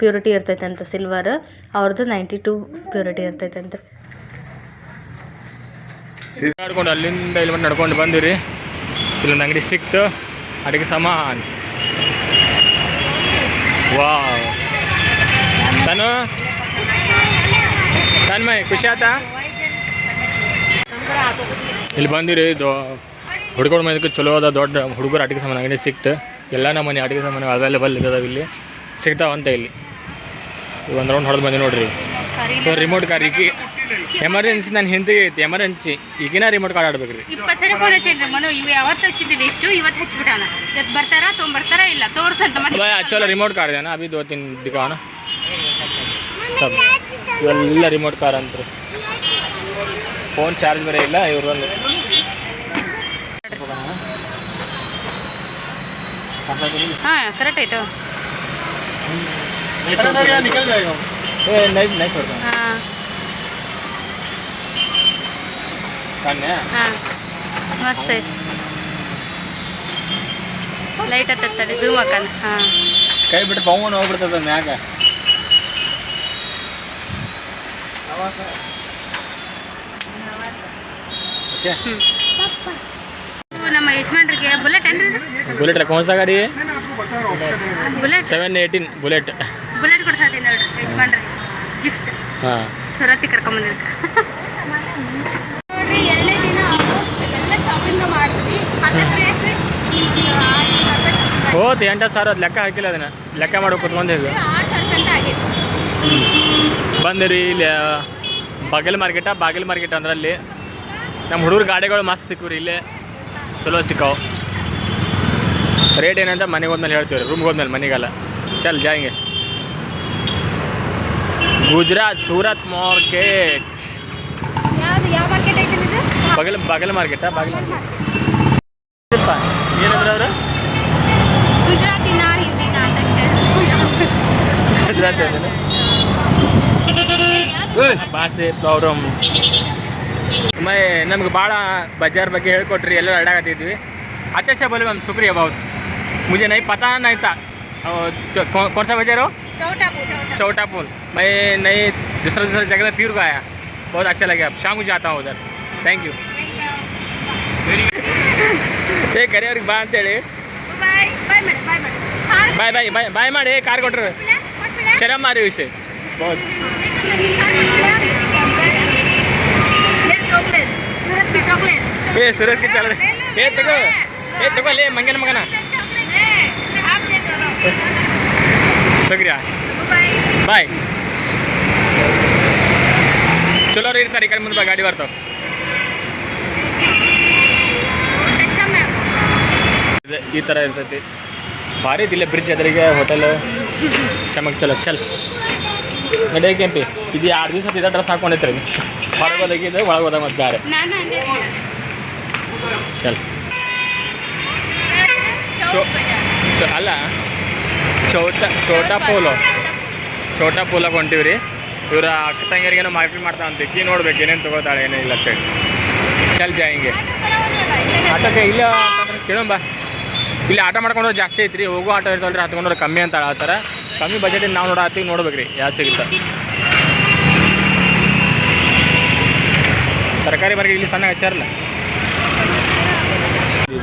ಪ್ಯೂರಿಟಿ ಇರ್ತೈತೆ ಅಂತ ಸಿಲ್ವರ್ ಅವ್ರದ್ದು ನೈಂಟಿ ಟೂ ಪ್ಯೂರಿಟಿ ಇರ್ತೈತೆ ಅಂತ ನಡ್ಕೊಂಡು, ಅಲ್ಲಿಂದ ಇಲ್ಲಿ ನಡ್ಕೊಂಡು ಬಂದಿರಿ. ಇಲ್ಲೊಂದು ಅಂಗಡಿ ಸಿಕ್ತು, ಅಡುಗೆ ಸಮ ವಾ ತಾನು? ತನ್ಮಯ್, ಖುಷಿ ಆತ ಇಲ್ಲಿ ಬಂದಿರಿ ದೊ ಹುಡುಗರ ಮನೆಗೆ ಚಲೋ ಅದ, ದೊಡ್ಡ ಹುಡುಗರು ಅಡುಗೆ ಸಾಮಾನು ಅಂಗಡಿ ಸಿಕ್ತು. ಎಲ್ಲ ನಮ್ಮನೆ ಅಡುಗೆ ಸಾಮಾನು ಅವೈಲೇಬಲ್ ಇದಾವೆ ಇಲ್ಲಿ. ಸಿಗ್ತಾವಂತ ಇಲ್ಲಿ. ಈಗ ಒಂದು ರೌಂಡ್ ಹೊಡೆದು ಬಂದೆ ನೋಡ್ರಿ. ಸೊ ರಿಮೋಟ್ ಕಾರ್ ಈಗ ಎಮರ್ಜೆನ್ಸಿ ನಾನು ಹಿಂದಿಗೆ ಐತಿ ಎಮರ್ಜೆನ್ಸಿ ಈಗಿನ ರಿಮೋಟ್ ಕಾರ್ ಆಡ್ಬೇಕ್ರಿ. ಇಪ್ಪತ್ತು ಸರಿ ಚಲೋ ರಿಮೋಟ್ ಕಾರ್ ಇದಾನ? ಅಭಿ ದೋತಿನ ದಿಕಾನ? ಸಬ್. ಇವೆಲ್ಲ ರಿಮೋಟ್ ಕಾರ್ ಅಂತ ಫೋನ್ ಚಾರ್ಜ್ ಬೇರೆ ಇಲ್ಲ ಇವ್ರು ಒಂದು. ಹಾಂ ಕರೆಕ್ಟ್ ಆಯ್ತು. ಏ ನೈಟ್ ನೈಟ್ ಹೊಡ್ತಾನೆ ಹಾಂ. ಕಣ್ಣೆ ಹಾಂ. ಮಸ್ತ್ ಐತಿ ಲೈಟ್ ಹತ್ತತ್ತಡಿ ಝೂಮ್ ಹಾಕಣ ಹಾಂ. ಕೈ ಬಿಟ್ಟು ಪವನ್ ಹೋಗ್ಬಿಡ್ತದ ಮ್ಯಾಗ. ಓಕೆ ಯಜಮಾನ್ರಿಗೆ ಬುಲೆಟ್ ಏನ್ರಿ ಇದು ಬುಲೆಟ್ कौन सा गाड़ी है bullet seven eighteen bullet bullet ಕೊಡ್ಸತ್ತೀನಿ ನೋಡ್ರಿ ಯಜಮಾನ್ರಿಗೆ ಗಿಫ್ಟ್ ಹಾಂ ಸುರತ್ತಿ ಕರ್ಕೊಂಬಂದಿರ್ಕ ನೋಡ್ರಿ ಎರಡನೇ ದಿನ ಎಲ್ಲ ಶಾಪಿಂಗ್ ಮಾಡಿದ್ವಿ ಹತ್ತತ್ರ ಎಷ್ಟು ಹೋತ್ ಎಂಟು ಸಾವಿರ ಅದು ಲೆಕ್ಕ ಹಾಕಿಲ್ಲ ಅದನ್ನ ಲೆಕ್ಕ ಮಾಡೋ ಕುತ್ಕೊಂಡಿದ್ವಿ ಆರು ಸಾವಿರ ಗಂಟೆ ಆಗೈತೆ ಬಂದಿರಿ ಇಲ್ಲಿ ಬಾಗಿಲ್ ಮಾರ್ಕೆಟ ಬಾಗಿಲ್ ಮಾರ್ಕೆಟ್ ಅಂದ್ರೆ ಅಲ್ಲಿ ನಮ್ಮ ಹುಡುಗರು ಗಾಡಿಗಳು ಮಸ್ತ್ ಸಿಕ್ಕವು ರೀ ಇಲ್ಲೇ ಚಲೋ ಸಿಕ್ಕಾವು. ರೇಟ್ ಏನಂತ ಮನೆಗೆ ಹೋದ್ಮೇಲೆ ಹೇಳ್ತೀವಿ ರೀ ರೂಮ್ಗೆ ಹೋದ್ಮೇಲೆ ಮನೆಗೆಲ್ಲ. ಚಲ್ ಜಾಯಿಂಗೆ ಗುಜರಾತ್ ಸೂರತ್ ಮಾರ್ಕೆಟ್. ಬಗಲ್ ಬಗಲ್ ಮಾರ್ಕೆಟಾ ಬಾಗಿಲ್ ಏನಂದ್ರೆ ಅವರು? ಗುಜರಾತ್? ಭಾಷೆ ಅವರು ಮೈ ನಮ್ಗೆ ಭಾಳ ಬಜಾರ್ ಬಗ್ಗೆ ಹೇಳ್ಕೊಟ್ರಿ ಎಲ್ಲರೂ ಅಡ್ಡಾಗತ್ತಿದ್ವಿ अच्छा से बोले मैम शुक्रिया बहुत मुझे नहीं पता नहीं था और जो कौन कौन सा बाजार हो ಚೌಟಾ ಚೌಟಾ चौटा पुल मैं नई दूसरा दूसरा जगह में फिर को आया बहुत अच्छा लगा शाम को जाता हूँ उधर ಥ್ಯಾಂಕ್ ಯು ಏ ಕರಿಯವ್ರಿಗೆ ಬಾ ಅಂತೇಳಿ ಬಾಯ್ ಬಾಯ್ ಮಾಡಿ ಬಾಯ್ ಮಾಡಿ ಹಾರ್ ಬಾಯ್ ಬಾಯ್ ಬಾಯ್ ಬಾಯ್ ಮಾಡಿ ಕಾರ್ ಕೊಟ್ರು ಕೊಟ್ಬಿಡ ಶರಮ್ ಮಾರಿ ವಿಷಯ ಏ, ಸುರೇಶ್ ಕಿಚಾಲ ಏ, ತಗೋ. ಏ, ತಗೋ, ಲೇ ಮಂಗನ ಮಗನ. ಸಗ್ರಿಯಾ ಬಾಯ್. ಚಲೋ ರೀ ಸರ್, ಈ ಕಡೆ ಮುಂದೆ ಗಾಡಿ ಬರ್ತಾವ. ಈ ತರ ಇರ್ತೈತಿ. ಭಾರಿ ಇದಿಲ್ಲ ಬ್ರಿಡ್ಜ್ ಅದರಿಗೆ ಹೋಟೆಲ್ ಚಮಕ್ ಚಲೋ, ಚಲ್. ನಡೆ, ಕೆಂಪಿ. ಇದು ಎರಡು ದಿವಸ ಇದ ಡ್ರೆಸ್ ಹಾಕೊಂಡಿತ್ತು ರೀ ಹೊರಗೆ ಹೋದಾಗ ಒಳಗೆ ಹೋದಾಗ ಮತ್ತೆ ಬೇರೆ ಚ ಅಲ್ಲ. ಚೌಟ ಚೋಟಾ ಪೋಲೋ. ಚೋಟಾ ಪೋಲೋ ರೀ ಇವ್ರ ಅಕ್ಕ ತಂಗಿಯರಿಗೇನೋ ಮಾರ್ಕೆಟ್ ಮಾಡ್ತಾ ಅಂತ ಕೀ ನೋಡ್ಬೇಕು ಏನೇನು ತೊಗೊಳ್ತಾಳೆ ಏನೇ ಇಲ್ಲ ಅಂತೇಳಿ ಚಲ್ ಜಾ ಹಿಂಗೆ ಆಟೋಕ್ಕೆ ಇಲ್ಲ ಅಂತಂದ್ರೆ ಕೇಳೋಂಬ ಇಲ್ಲಿ ಆಟ ಮಾಡ್ಕೊಂಡ್ರೆ ಜಾಸ್ತಿ ಐತ್ರಿ. ಹೋಗೋ ಆಟೋ ಇರ್ತಾವಲ್ರಿ ಹತ್ಕೊಂಡ್ರೆ ಕಮ್ಮಿ ಅಂತ ಆ ಕಮ್ಮಿ ಬಜೆಟಿಗೆ ನಾವು ನೋಡೋ ಹತ್ತಿಗೆ ನೋಡ್ಬೇಕು ರೀ ಯಾವ ಸಿಗುತ್ತೆ ತರಕಾರಿ ಮಾರ್ಕೆಟ್ ಇಲ್ಲಿ ಸಣ್ಣ ಹಚ್ಚಾರಲ್ಲ.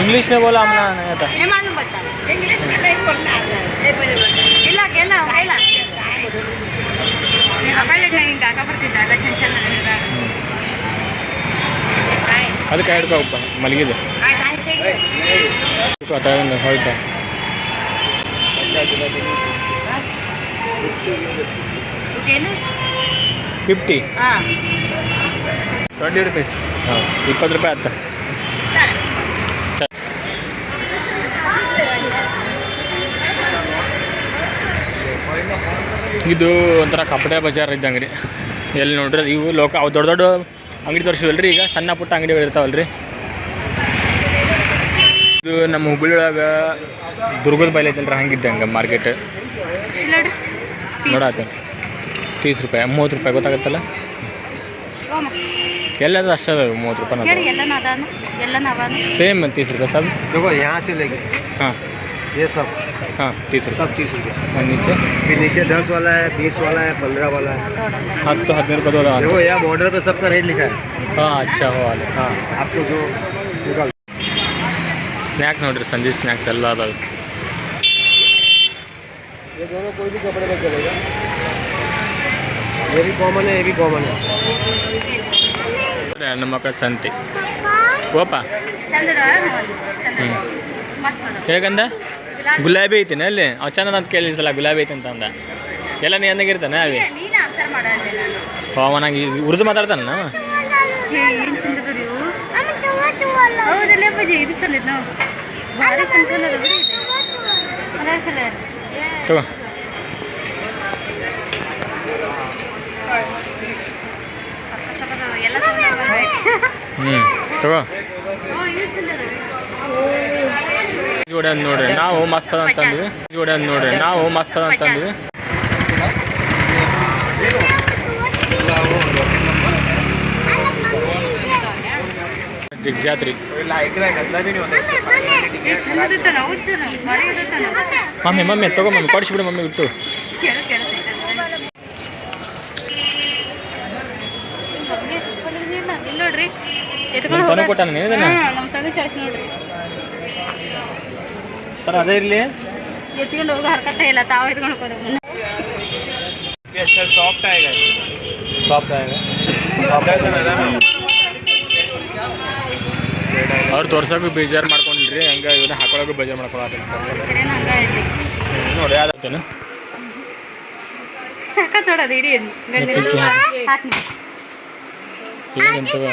इंग्लिश में बोला हमने नहीं आता नहीं मालूम बता इंग्लिश में नहीं बोलना आता है ए पहले बता गिला गिला गिला पहले नहीं काका पर कितना अच्छा अच्छा लग रहा है ಅದಕ್ಕೆ ಹಿಡ್ಕೊ ಉಪ್ಪ ಮಲಗಿದೆ आई आई टेक ತಗೊಂಡು ಹೋಯ್ತಾ ओके ना ಫಿಫ್ಟಿ हां ಟ್ವೆಂಟಿ ರುಪೀಸ್ ಹಾಂ ಇಪ್ಪತ್ತು ರೂಪಾಯಿ ಆಯ್ತು ಇದು ಒಂಥರ ಕಪಡೆ ಬಜಾರ್ ಇದ್ದಂಗೆ ರೀ. ಎಲ್ಲಿ ನೋಡ್ರಿ ಇವು ಲೋಕ ಅವು ದೊಡ್ಡ ದೊಡ್ಡ ಅಂಗಡಿ ತೋರಿಸಿದಲ್ರಿ ಈಗ ಸಣ್ಣ ಪುಟ್ಟ ಅಂಗಡಿಗಳು ಇರ್ತಾವಲ್ಲ ರೀ. ಇದು ನಮ್ಮ ಹುಬ್ಬಳ್ಳಿ ಒಳಗೆ ದುರ್ಗದ ಬೈಲ್ ಐತಲ್ರಿ ಹಂಗಿದ್ದಂಗೆ ಮಾರ್ಕೆಟ್. ನೋಡಾತ ತೀಸ್ ರೂಪಾಯಿ ಮೂವತ್ತು ರೂಪಾಯಿ ಗೊತ್ತಾಗತ್ತಲ್ಲ? ಎಲ್ಲಾದ್ರೂ ಅಷ್ಟೇ ಮೂವತ್ತು ರೂಪಾಯಿ ಸೇಮ್ ತೀಸ್ ರೂಪಾಯಿ ಸಬ್. ಹಾಂ. ये सब ಹಾಂ ತೀಸ್ ರೂಪಾಯಿ सब तीस रुपये ಒಂದು नीचे फिर नीचे दस वाला है बीस वाला है पंद्रह वाला है ಹತ್ತು ಹದಿನೈದು ರೂಪಾಯಿ ಅದಾವ देखो यहाँ बॉर्डर पे सबका रेट लिखा है ಹಾಂ ಅಚ್ಚಾ ಹೋ ಅಲ್ಲಿ हाँ आपको जो निकाल ಸ್ನ್ಯಾಕ್ ನೋಡ್ರಿ ಸಂಜೆ ಸ್ನ್ಯಾಕ್ಸ್ ಎಲ್ಲ ಅದಾವೆ ये दोनों कोई भी कपड़े में चलेगा ये भी कॉमन है ये भी कॉमन है ಹೆಣ್ಣು ಮಕ್ಕಳ ಸಂತೆ ಓಪ ಚಂದದ ಚಂದ ಮತ್ತದು ಹೇಗಂದ ಗುಲಾಬಿ ಐತಿನ ಅಲ್ಲಿ? ಅವ್ ಚಂದ ಅಂತ ಕೇಳಿಸಲ್ಲ ಸಲ ಗುಲಾಬಿ ಐತಿ ಅಂತ ಅಂದ. ಎಲ್ಲ ನೀ ಅಂದಾಗಿರ್ತಾನೆ ಅವಿ? ಅವನಾಗಿ ಅವ ನಂಗೆ ಉರ್ದು ಮಾತಾಡ್ತಾನ ನಾವ ತಗೋ. ಹ್ಞೂ ತಗೋ. ಅಂದ್ ನೋಡ್ರಿ. ನಾವು ಮಸ್ತ್ ಅದ ಅಂತಂದ್ವಿ ಅಂದ್ ನೋಡ್ರಿ. ನಾವು ಮಸ್ತ್ ಅದ ಅಂತಂದ್ವಿ ಜಿಗ್ಜಾತ್ರಿ. ಮಮ್ಮಿ ಮಮ್ಮಿ ತಗೋ ಮಮ್ಮಿ ಕೊಡಿಸ್ಬಿಡು ಮಮ್ಮಿ ಇಟ್ಟು ನೋಡ್ರಿ. ಕೊಟ್ಟಾನ ಹಾ, ನಮ್ಮ ಚಾಯ್ಸ್ ನೋಡ್ರಿ. ಸರ್ ಅದೇ ಇರಲಿ ಎತ್ಕೊಂಡು ಹೋಗೋ ಹರ್ಕತ್ತ ಇಲ್ಲ ತಾವು ಎತ್ಕೊಂಡು ಹೋಗೋದು सॉफ्ट आएगा सॉफ्ट आएगा ಅವ್ರು ತೋರ್ಸೋಕೆ ಬೇಜಾರು ಮಾಡ್ಕೊಂಡಿರಿ ಹಂಗೆ ಇವನ್ನ ಹಾಕೊಳಕ್ಕೂ ಬೇಜಾರು ಮಾಡ್ಕೊಳತ್ತ ಕರೇನ ಹಂಗ ಐತಿ ನೋಡಿ ಯಾವ್ದಾಗ್ತೇನೆ ಸಖತ್ ನೋಡೋದು ಇಡೀ ಗಂಡಿ ಪಿಕ್ಕಿ ಹಾಕ್ನಿ ಏನಂತವ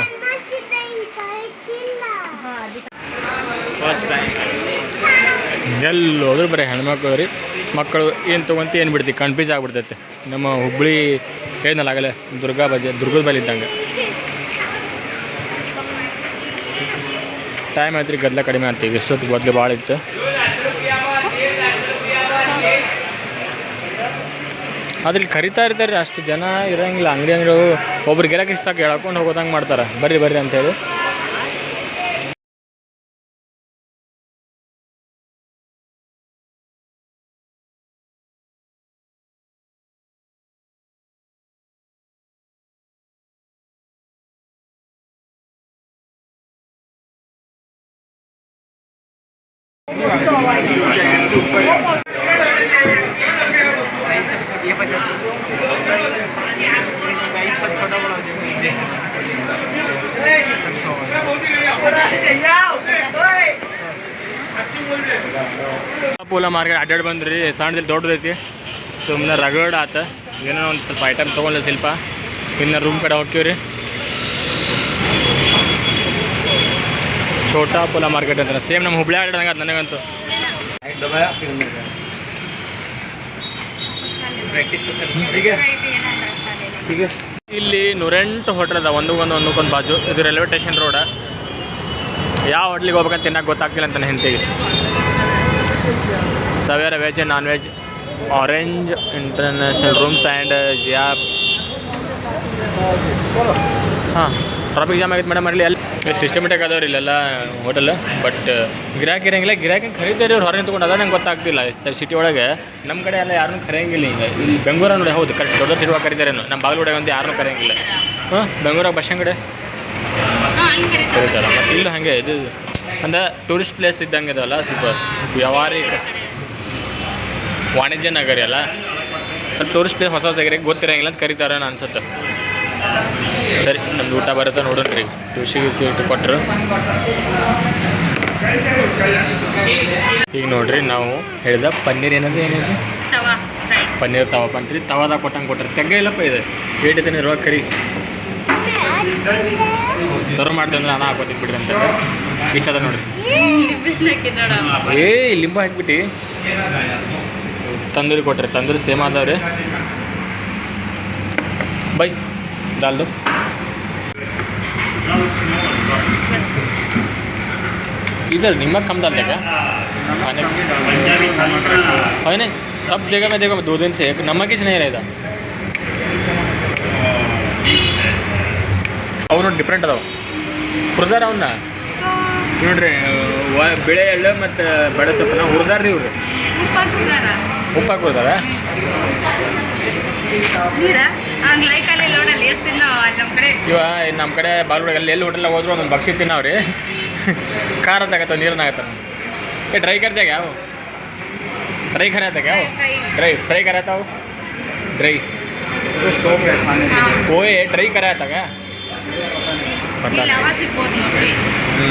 ಎಲ್ಲಿ ಹೋದ್ರು ಬರೀ ಹೆಣ್ಮಕ್ಳು ರೀ. ಮಕ್ಕಳು ಏನು ತೊಗೊಂತ ಏನು ಬಿಡ್ತಿ ಕನ್ಫ್ಯೂಸ್ ಆಗ್ಬಿಡ್ತೈತೆ. ನಮ್ಮ ಹುಬ್ಬಳ್ಳಿ ಆಗಲೇ ದುರ್ಗಾ ಬಜೆ, ದುರ್ಗದ ಬಲ್ಲಿ ಇದ್ದಂಗೆ. ಟೈಮ್ ಆಯ್ತು ರೀ, ಗದ್ದಲ ಕಡಿಮೆ ಆಗ್ತೀವಿ ಎಷ್ಟೊತ್ತು ಗದ್ದಲ ಭಾಳ ಇತ್ತು. ಆದ್ರೆ ಕರಿತಾ ಇರ್ತಾರೆ ಅಷ್ಟು ಜನ ಇರೋಂಗಿಲ್ಲ. ಅಂಗಡಿ ಅಂಗಡಿ ಒಬ್ರು ಗಿರಾಕಿ ಸಾಕು ಹೇಳ್ಕೊಂಡು ಹೋಗೋದಂಗೆ ಮಾಡ್ತಾರೆ. ಬರ್ರಿ ಬರ್ರಿ ಅಂತೇಳಿ. ಪೂಲ ಮಾರ್ಕೆಟ್ ಅಡ್ಡಾಡಿ ಬಂದ್ರಿ ಸಣ್ಣದಲ್ಲಿ ದೊಡ್ಡದೈತಿ ಸುಮ್ಮನೆ ರಗಡ್ ಆತ. ಏನೋ ಒಂದು ಸ್ವಲ್ಪ ಐಟಮ್ ತೊಗೊಂಡ್ಲ ಸ್ವಲ್ಪ ಇನ್ನು ರೂಮ್ ಕಡೆ ಹೋಗ್ತೀವಿ ಛೋಟಾ ಪುಲ ಮಾರ್ಕೆಟ್ ಅಂತ ಸೇಮ್ ನಮ್ಮ ಹುಬ್ಳಿ ಆಡ್ದಂಗೆ ಅದು ನನಗಂತೂ. ಇಲ್ಲಿ ನೂರೆಂಟು ಹೋಟೆಲ್ ಅದ ಒಂದು ಒಂದು ಒಂದಕ್ಕೊಂದು ಬಾಜು. ಇದು ರೈಲ್ವೆ ಸ್ಟೇಷನ್ ರೋಡ ಯಾವ ಹೋಟ್ಲಿಗೆ ಹೋಗ್ಬೇಕಂತ ತಿನ್ನಕ್ಕೆ ಗೊತ್ತಾಗ್ತಿಲ್ಲ ಅಂತ ಹೆಂಡತಿಗೆ. Savera veg non veg orange international rooms and ಜಿಯಾ ಹಾಂ ಟ್ರಾಫಿಕ್ ಜಾಮ್ ಆಗಿತ್ತು ಮೇಡಮ್ ಅಲ್ಲಿ ಅಲ್ಲಿ ಸಿಸ್ಟಮೆಟಿಕ್ ಅದಾವ್ರಿ ಇಲ್ಲೆಲ್ಲ ಹೋಟೆಲ್ ಬಟ್ ಗಿರಾಕಿ ಇರಂಗಿಲ್ಲ. ಗಿರಾಕಿ ಖರೀದಿರಿ ಅವ್ರು ಹೊರಗೆ ತೊಗೊಂಡು ಅದ ನಂಗೆ ಗೊತ್ತಾಗ್ತಿಲ್ಲ. ಸಿಟಿ ಒಳಗೆ ನಮ್ಮ ಕಡೆ ಎಲ್ಲ ಯಾರನ್ನೂ ಕರೆಯಂಗಿಲ್ಲ ಈಗ. ಇಲ್ಲಿ ಬೆಂಗಳೂರ ನೋಡಿ ಹೌದು ಕರೆಕ್ಟ್ ದೊಡ್ಡ ಸಿಟಿ ಒಳಗೆ ಕರೀತಾರೇನು ನಮ್ಮ ಬಾಗಲೋಡೆ ಅಂತ ಯಾರನ್ನೂ ಕರೆಯಂಗಿಲ್ಲ. ಹಾಂ, ಬೆಂಗ್ಳೂರಾಗ ಬಸ್ ಕಡೆ? ಕರೀತಾರೆ. ಕರೀತಾರ ಮತ್ತು ಇಲ್ಲೂ ಹಾಗೆ, ಇದು ಅಂದರೆ ಟೂರಿಸ್ಟ್ ಪ್ಲೇಸ್ ಇದ್ದಂಗೆ ಇದಲ್ಲ ಸ್ವಲ್ಪ ವ್ಯವಹಾರಿಕ ವಾಣಿಜ್ಯ ನಗರಿ ಅಲ್ಲ? ಸ್ವಲ್ಪ ಟೂರಿಸ್ಟ್ ಪ್ಲೇಸ್ ಹೊಸ ಹೊಸ ಗೊತ್ತಿರಂಗಿಲ್ಲ ಅಂತ ಕರೀತಾರೆ ಅನ್ಸುತ್ತೆ. ಸರಿ ನಮ್ದು ಊಟ ಬರುತ್ತೆ ನೋಡೋಣ ರೀ. ಖುಷಿ ಸೀಟ್ ಕೊಟ್ಟರು ಈಗ ನೋಡ್ರಿ ನಾವು ಹೇಳಿದ ಪನ್ನೀರ್ ಏನದು ಏನಿದೆ ಪನ್ನೀರ್ ತವ ಪಂತ್ರಿ. ತವಾದಾಗ ಕೊಟ್ಟಂಗೆ ಕೊಟ್ಟರು ತೆಗ್ಗ ಇಲ್ಲಪ್ಪ ಇದೆ. ಏಟಿದ್ದೀನಿ ಇರುವ ಕರಿ. ಸರ್ವ್ ಮಾಡ್ತೇವೆ ಅಂದ್ರೆ ನಾನು ಹಾಕೋತೀನಿ ಬಿಡ್ರಿ ಅಂತ ಇಷ್ಟ ಅದ ನೋಡ್ರಿ. ಏಯ್ ಏ ಲಿಂಬು ಹಾಕ್ಬಿಟ್ಟು. ತಂದೂರಿ ಕೊಟ್ರಿ ತಂದೂರಿ ಸೇಮ್ ಅದಾವ್ರಿ ಬೈ दाल दो इधर नमक कम डालते क्या खाने है नहीं सब जगह में देखो दो दिन से एक नमक ही नहीं रहता ಅವನು ಡಿಫ್ರೆಂಟ್ ಅದಾವ ಹುರಿದಾರ ಅವನ್ನ ನೋಡ್ರಿ ವ ಬೆಳೆ ಎಳ್ಳು ಮತ್ತು ಬೆಳೆ ಸೊಪ್ಪನ್ನ ಹುರಿದಾರ ರೀ ಇವ್ರು ಉಪ್ಪಾಕ್ ಬಿಡ್ತಾರೆ ಇವಾಗ ನಮ್ಮ ಕಡೆ. ಬಾಲ್ವಾಡ ಅಲ್ಲಿ ಎಲ್ಲಿ ಹೋದ್ರು ಒಂದೊಂದು ಬಕ್ಷಿ ತಿನ್ನವ್ರಿ ಖಾರ ತಗತ್ತ ನೀರನ್ನ ಏ ಡ್ರೈ ಕರ್ದಾಗ ಯಾವ ಡ್ರೈ ಖರ ಆಯ್ತಾಗ ಯಾವ ಡ್ರೈ ಫ್ರೈ ಖಾರ ಆತಾವು ಡ್ರೈ. ಓಯ್ ಡ್ರೈ ಖಾರ ಆಯ್ತಾಗ ಹ್ಞೂ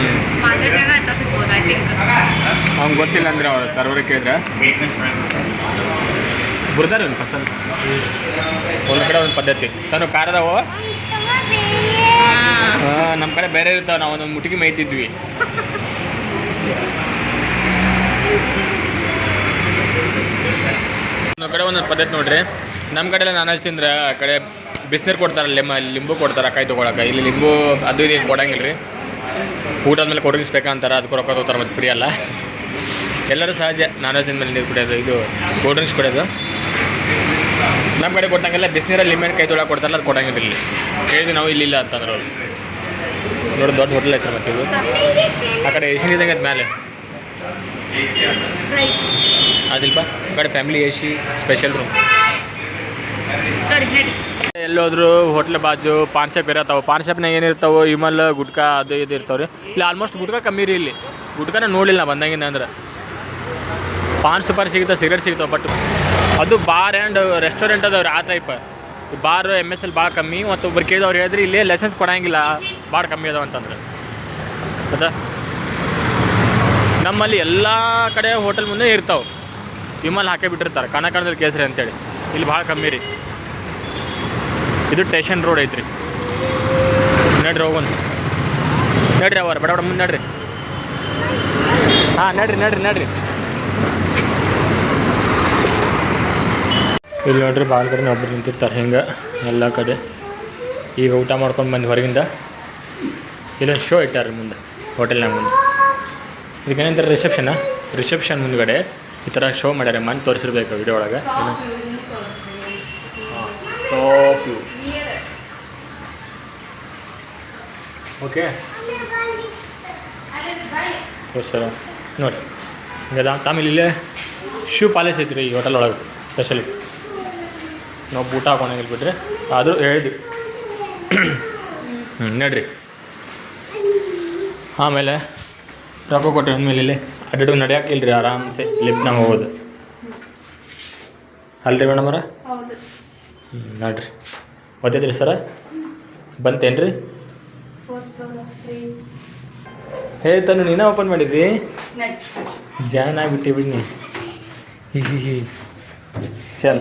ಗೊತ್ತಿಲ್ಲ ಅಂದ್ರೆ ಅವ್ರು ಸರ್ವರ್ ಕೇಳಿದ್ರೆ. ಬುರ್ದಾರ ಒಂದು ಪಸಂದ್ ಒಂದು ಕಡೆ ಒಂದು ಪದ್ಧತಿ. ತಾನು ಖಾರದವು ನಮ್ಮ ಕಡೆ ಬೇರೆ ಇರ್ತಾವೆ, ನಾವು ಒಂದೊಂದು ಮುಟ್ಟಿಗೆ ಮೇಯ್ತಿದ್ವಿ. ಒಂದು ಕಡೆ ಒಂದೊಂದು ಪದ್ಧತಿ ನೋಡ್ರಿ. ನಮ್ಮ ಕಡೆ ಎಲ್ಲ ನಾನು ವೆಜ್ ತಿಂದ್ರೆ ಆ ಕಡೆ ಬಿಸಿನೀರು ಕೊಡ್ತಾರೆ ಲೆಮ್ಮ ಲಿಂಬು ಕೊಡ್ತಾರೆ ಕಾಯಿ ತೊಗೊಳಕ್ಕೆ. ಇಲ್ಲಿ ಲಿಂಬು ಅದು ಇದು ಕೊಡಂಗಿಲ್ಲ ರೀ ಊಟ ಆದ್ಮೇಲೆ ಕೊಡಗಿಸ್ಬೇಕಂತಾರೆ, ಅದಕ್ಕೆ ರೊಕ್ಕ ತೊಗೋತಾರೆ ಮತ್ತೆ ಫ್ರೀ ಅಲ್ಲ. ಎಲ್ಲರೂ ಸಹಜ ನಾನ್ ವೆಜ್ ಮೇಲೆ ನೀರು ಕುಡಿಯೋದು, ಇದು ಕೋಲ್ಡ್ ಡ್ರಿಂಕ್ಸ್ ಕುಡಿಯೋದು. ನಮ್ಮ ಕಡೆ ಕೊಟ್ಟಂಗೆಲ್ಲ ಬಿಸಿನೀರಲ್ಲಿ ಲಿಮಿಟ್ ಕೈ ತೊಳಗೆ ಕೊಡ್ತಾರಲ್ಲ, ಅದು ಕೊಡಂಗಿಲ್ಲ ಇಲ್ಲಿ. ಕೇಳಿದ್ವಿ ನಾವು ಇಲ್ಲಿ ಇಲ್ಲ ಅಂತಂದ್ರೆ ಅವ್ರು. ನೋಡಿ, ದೊಡ್ಡ ಹೋಟೆಲ್ ಐತೆ ಮತ್ತೆ ಇದು. ಆ ಕಡೆ ಎ ಸಿ ಇದ್ದಂಗೆ ಅದು ಮೇಲೆ ಶಿಲ್ಪ ಆ ಕಡೆ ಫ್ಯಾಮಿಲಿ ಸಿ ಸ್ಪೆಷಲ್ ರೂಮ್ ಎಲ್ಲೋದ್ರು ಹೋಟ್ಲ್ ಬಾಜು ಪಾನ್ ಶಾಪ್ ಇರತ್ತವೆ. ಪಾನ್ ಶಾಪ್ನಾಗ ಏನಿರ್ತಾವೆ ವಿಮಲ್ ಗುಟ್ಕಾ, ಅದು ಇದು ಇರ್ತಾವೆ ರೀ ಇಲ್ಲಿ ಆಲ್ಮೋಸ್ಟ್ ಗುಟ್ಕಾ ಕಮ್ಮಿ ರೀ ಇಲ್ಲಿ. ಗುಟ್ಕಾನ ನೋಡಿಲ್ಲ ಬಂದಂಗಿಂದ ಅಂದ್ರೆ. ಪಾನ್ ಸೂಪರ್ ಸಿಗುತ್ತೆ, ಸಿಗರೇಟ್ ಸಿಗ್ತಾವೆ ಬಟ್ ಅದು ಬಾರ್ ಆ್ಯಂಡ್ ರೆಸ್ಟೋರೆಂಟ್ ಅದಾವ್ರಿ ಆ type bar M S L ಭಾಳ ಕಮ್ಮಿ, ಮತ್ತು ಒಬ್ರು ಕೇಳಿದವ್ರು ಹೇಳಿದ್ರಿ ಇಲ್ಲೇ ಲೈಸೆನ್ಸ್ ಕೊಡೋಂಗಿಲ್ಲ ಭಾಳ ಕಮ್ಮಿ ಅದಾವ ಅಂತಂದ್ರೆ. ಹೌದಾ ನಮ್ಮಲ್ಲಿ ಎಲ್ಲ ಕಡೆ ಹೋಟೆಲ್ ಮುಂದೆ ಇರ್ತಾವೆ. ವಿಮಲ್ ಹಾಕೇ ಬಿಟ್ಟಿರ್ತಾರೆ ಕಣ ಕಣದಲ್ಲಿ ಕೇಸರಿ ಅಂತೇಳಿ. ಇಲ್ಲಿ ಭಾಳ ಕಮ್ಮಿ ರೀ. ಇದು ಟೇಷನ್ ರೋಡ್ ಐತ್ರಿ. ನಡ್ರಿ ಹೋಗೋಣ. ನಡ್ರಿ ಅವರ ಬಡ ಬಡ ಮುಂದೆ ನಡ್ರಿ. ಹಾಂ, ನಡ್ರಿ ನಡ್ರಿ ನಡ್ರಿ. ಇಲ್ಲಿ ನೋಡ್ರಿ ಭಾಳ ಕಡೆ ಒಬ್ರು ನಿಂತಿರ್ತಾರೆ ಹಿಂಗೆ ಎಲ್ಲ ಕಡೆ. ಈಗ ಊಟ ಮಾಡ್ಕೊಂಡು ಬಂದು ಹೊರಗಿಂದ. ಇಲ್ಲೊಂದು ಶೋ ಇಟ್ಟಾರೆ ಮುಂದೆ ಹೋಟೆಲ್ನಾಗ ಮುಂದೆ. ಇದಕ್ಕೇನಂತಾರೆ ರಿಸೆಪ್ಷನಾ ರಿಸೆಪ್ಷನ್ ಮುಂದ್ಗಡೆ ಈ ಥರ ಶೋ ಮಾಡ್ಯಾರೆ ಮನೆ ತೋರಿಸಿರ್ಬೇಕು ವಿಡಿಯೋ ಒಳಗೆ. ಓಕೆ ಸರ್ ನೋಡಿ ಹಿಂಗೆ ತಾಮಿಲ್ ಇಲ್ಲೇ ಶೂ ಪ್ಯಾಲೇಸ್ ಐತ್ರಿ ಈ ಹೋಟೆಲ್ ಒಳಗೆ ಸ್ಪೆಷಲಿ ನಾವು ಊಟ ಹಾಕೊಂಡಂಗಿಲ್ಲ ಬಿಡ್ರಿ ಅದು ಹೇಳಿದ್ವಿ ಹ್ಞೂ ನಡ್ರಿ. ಆಮೇಲೆ ರೊಕ್ಕ ಕೊಟ್ಟರೆ ಅಂದಮೇಲೆ ಇಲ್ಲಿ ಅಡ್ಡು ನಡೆಯೋಕೆ ಇಲ್ರಿ ಆರಾಮ್ಸೆ ಲಿಫ್ಟ್ನಾಗ ಹೋಗೋದು. ಅಲ್ರಿ ಮೇಡಮರ ಹ್ಞೂ ನೋಡ್ರಿ. ಓದಿದ್ರಿ ಸರ? ಬಂತೇನ್ರಿ? ಹೇ ತನು ನೀನೇ ಓಪನ್ ಮಾಡಿದ್ವಿ ಜಾಯ್ನ್ ಆಗಿಬಿಟ್ಟಿ ಹಿ ಚಲ್.